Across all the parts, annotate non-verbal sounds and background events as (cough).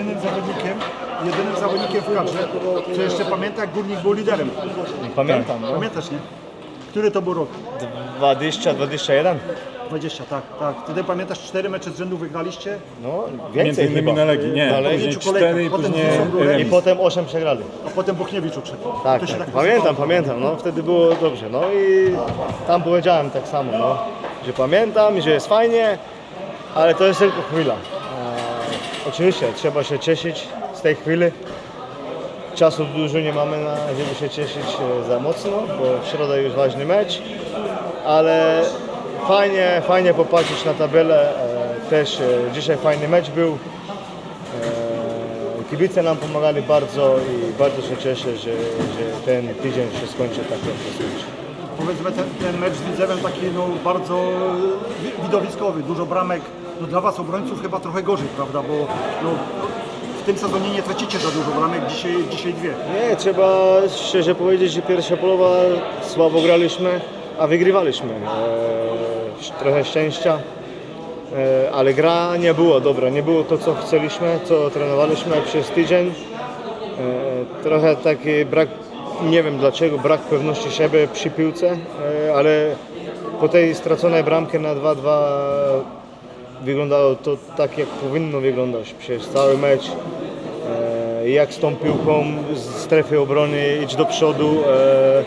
jedynym zawodnikiem, jedynym zawodnikiem w kadrze, co jeszcze pamięta, jak Górnik był liderem. Pamiętam, no. Pamiętasz, nie? Który to był rok? 20, 21. 20, tak, tak. Wtedy pamiętasz, cztery mecze z rzędu wygraliście? No, Między więcej innymi chyba. na Legii, nie. Na Legii. Później kolejkach, cztery i potem później był I remis. potem 8 przegrali. A potem Buchniewicz uszedł. Tak, To się tak. tak Pamiętam, pamiętam, no wtedy było dobrze. No i tam powiedziałem tak samo, no, że pamiętam, że jest fajnie, ale to jest tylko chwila. Oczywiście trzeba się cieszyć z tej chwili. Czasu dużo nie mamy, na, żeby się cieszyć e, za mocno, bo w środę już ważny mecz, ale fajnie, fajnie popatrzeć na tabelę. E, też e, dzisiaj fajny mecz był. Kibice nam pomagali bardzo i bardzo się cieszę, że, że ten tydzień się skończy tak jak się skończy. Powiedzmy ten, ten mecz z Widzewem taki no, bardzo wi- widowiskowy, dużo bramek. No, dla Was obrońców chyba trochę gorzej, prawda? Bo no, w tym sezonie nie tracicie za dużo bramek, dzisiaj, dzisiaj dwie. Nie, trzeba szczerze powiedzieć, że pierwsza połowa słabo graliśmy, a wygrywaliśmy. E, trochę szczęścia, e, ale gra nie była dobra, nie było to co chcieliśmy, co trenowaliśmy przez tydzień. E, trochę taki brak, nie wiem dlaczego, brak pewności siebie przy piłce, ale po tej straconej bramkę na 2-2 wyglądało to tak jak powinno wyglądać przez cały mecz. E, jak z tą piłką z strefy obrony idź do przodu. E,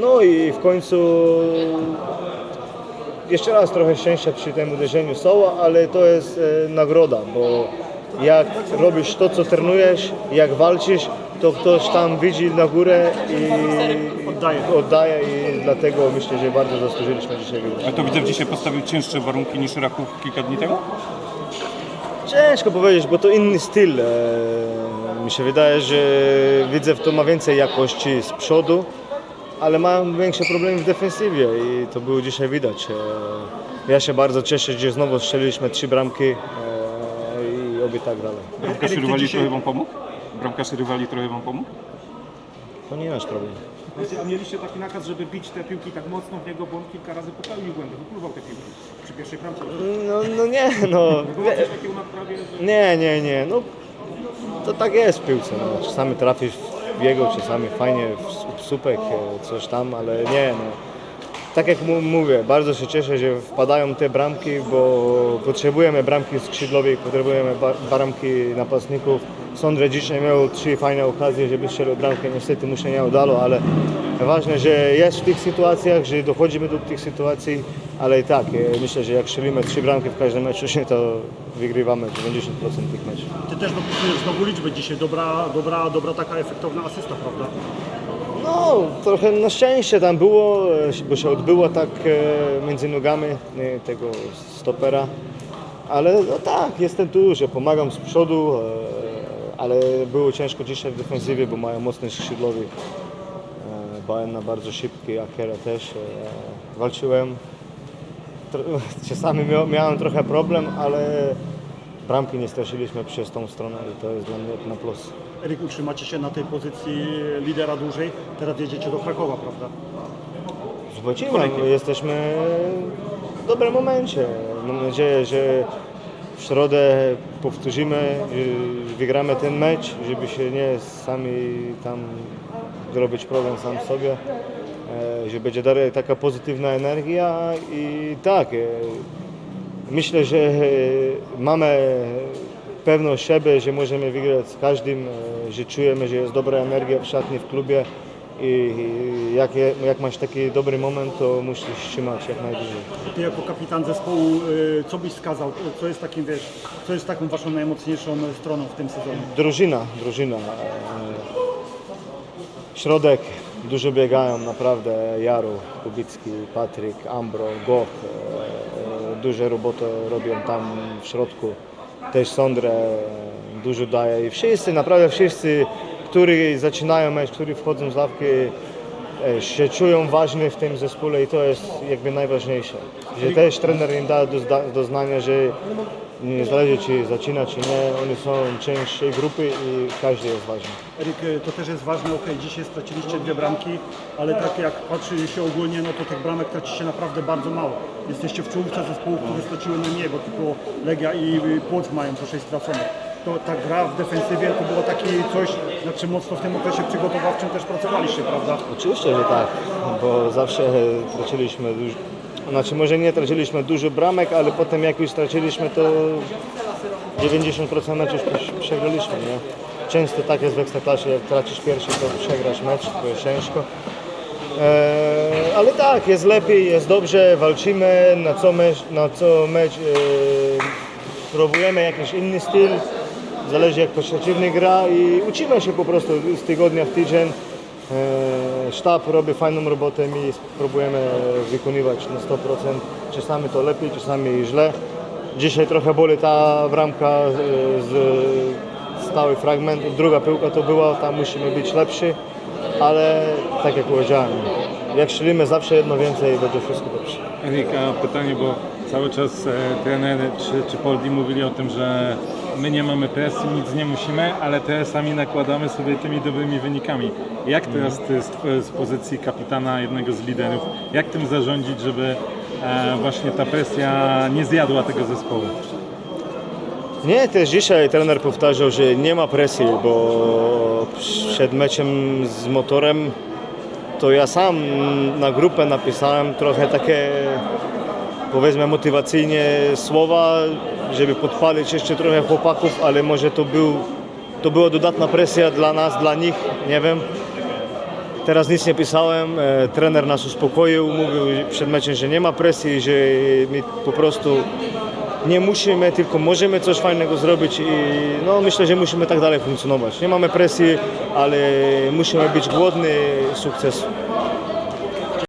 no i w końcu jeszcze raz trochę szczęścia przy tym uderzeniu są, ale to jest e, nagroda, bo jak robisz to, co trenujesz, jak walczysz, to ktoś tam widzi na górę i Oddaje. oddaje i dlatego myślę, że bardzo zasłużyliśmy dzisiaj wygrać. A to widzę, dzisiaj postawił cięższe warunki niż Raków kilka dni temu? Ciężko powiedzieć, bo to inny styl. E, Mi się wydaje, że Widzew to ma więcej jakości z przodu, ale mają większe problemy w defensywie i to było dzisiaj widać. E, Ja się bardzo cieszę, że znowu strzeliliśmy trzy bramki e, i oby tak dalej. Bramkarz rywali trochę wam pomógł? Bramkarz rywali trochę wam pomógł? To nie nasz problem. A mieliście taki nakaz, żeby bić te piłki tak mocno w niego, bo on kilka razy popełnił błędy, wypływał te piłki przy pierwszej bramce. No, no nie, no. Było coś takiego na prawie, że Nie, nie, nie. No, to tak jest w piłce. No. Czasami trafisz w jego, czasami fajnie w, w słupek, e, coś tam, ale nie. No. Tak jak mówię, bardzo się cieszę, że wpadają te bramki, bo potrzebujemy bramki skrzydłowej, potrzebujemy bramki napastników. Sądre dzisiaj miał trzy fajne okazje, żeby strzelił bramkę, niestety mu się nie udało, ale ważne, że jest w tych sytuacjach, że dochodzimy do tych sytuacji, ale i tak, e, myślę, że jak strzelimy trzy bramki w każdym meczu, (laughs) to wygrywamy 90% tych meczów. Ty też dopisujesz znowu liczbę dzisiaj. Dobra, dobra, dobra taka efektowna asysta, prawda? No, trochę na szczęście tam było, e, bo się odbyło tak e, między nogami e, tego stopera. Ale no tak, jestem tu, że pomagam z przodu, ale było ciężko dzisiaj w defensywie, bo mają mocny skrzydłowy. E, Baena bardzo szybki, Akera też. Walczyłem. (laughs) Czasami mia- miałem trochę problem, ale bramki nie straciliśmy przez tą stronę i to jest dla mnie na plus. Eryk, utrzymacie się na tej pozycji lidera dłużej. Teraz jedziecie do Krakowa, prawda? Zobaczymy, no, jesteśmy w dobrym momencie. Mam nadzieję, że w środę powtórzymy, że wygramy ten mecz, żeby się nie sami tam zrobić problem sam sobie, e, że będzie dalej taka pozytywna energia i tak, e, myślę, że e, mamy pewność siebie, że możemy wygrać z każdym, e, że czujemy, że jest dobra energia w szatni, w klubie i jak, jak masz taki dobry moment, to musisz trzymać jak najdłużej. Ty jako kapitan zespołu, y, co byś skazał? Co jest takim, wiesz, co jest taką waszą najmocniejszą stroną w tym sezonie? Drużyna, drużyna. e, Środek, dużo biegają naprawdę. Jaro, Kubicki, Patryk, Ambro, Goch. e, e, Duże roboty robią tam w środku. Też Sondre e, dużo daje. I wszyscy, naprawdę wszyscy, którzy zaczynają mecz, którzy wchodzą z ławki, się czują ważni w tym zespole i to jest jakby najważniejsze. Że też trener im da do, do znania, że nie zależy czy zaczyna czy nie, oni są część tej grupy i każdy jest ważny. Eryk, y, to też jest ważne, okej, dzisiaj straciliście dwie bramki, ale tak jak patrzy się ogólnie, no to tych bramek tracicie naprawdę bardzo mało. Jesteście w czołówce zespołów, które straciły najmniej, bo tylko Legia i y, Płock mają po sześć straconych. to ta gra w defensywie to było takie coś, czym mocno w tym okresie przygotowawczym też pracowaliście, prawda? Oczywiście, że tak, bo zawsze (laughs) traciliśmy dużo, znaczy może nie traciliśmy dużo bramek, ale potem jak już straciliśmy to 90% meczów przegraliśmy, nie? Często tak jest w Ekstraklasie, jak tracisz pierwszy, to przegrasz mecz, to jest ciężko. Eee, ale tak, jest lepiej, jest dobrze, walczymy, na co mecz, na co mecz eee, próbujemy jakiś inny styl, zależy jak przeciwnik gra i uczymy się po prostu z tygodnia w tydzień. Eee, Sztab robi fajną robotę i próbujemy wykonywać na 100%. Czasami to lepiej, czasami źle. Dzisiaj trochę boli ta bramka e, z stały fragment. Druga piłka to była, tam musimy być lepsi, ale tak jak powiedziałem, jak strzelimy zawsze jedno więcej, będzie wszystko dobrze. Erik, a pytanie, bo cały czas e, trener czy, czy Poldi mówili o tym, że my nie mamy presji, nic nie musimy, ale te sami nakładamy sobie tymi dobrymi wynikami. Jak teraz ty z, z pozycji kapitana, jednego z liderów, jak tym zarządzić, żeby e, właśnie ta presja nie zjadła tego zespołu? Nie, też dzisiaj trener powtarzał, że nie ma presji, bo przed meczem z motorem to ja sam na grupę napisałem trochę takie powiedzmy motywacyjnie słowa, żeby podpalić jeszcze trochę chłopaków, ale może to, był, to była dodatna presja dla nas, dla nich, nie wiem. Teraz nic nie pisałem, e, trener nas uspokoił, mówił przed meczem, że nie ma presji, że my po prostu nie musimy, tylko możemy coś fajnego zrobić i no, myślę, że musimy tak dalej funkcjonować. Nie mamy presji, ale musimy być głodni sukcesu.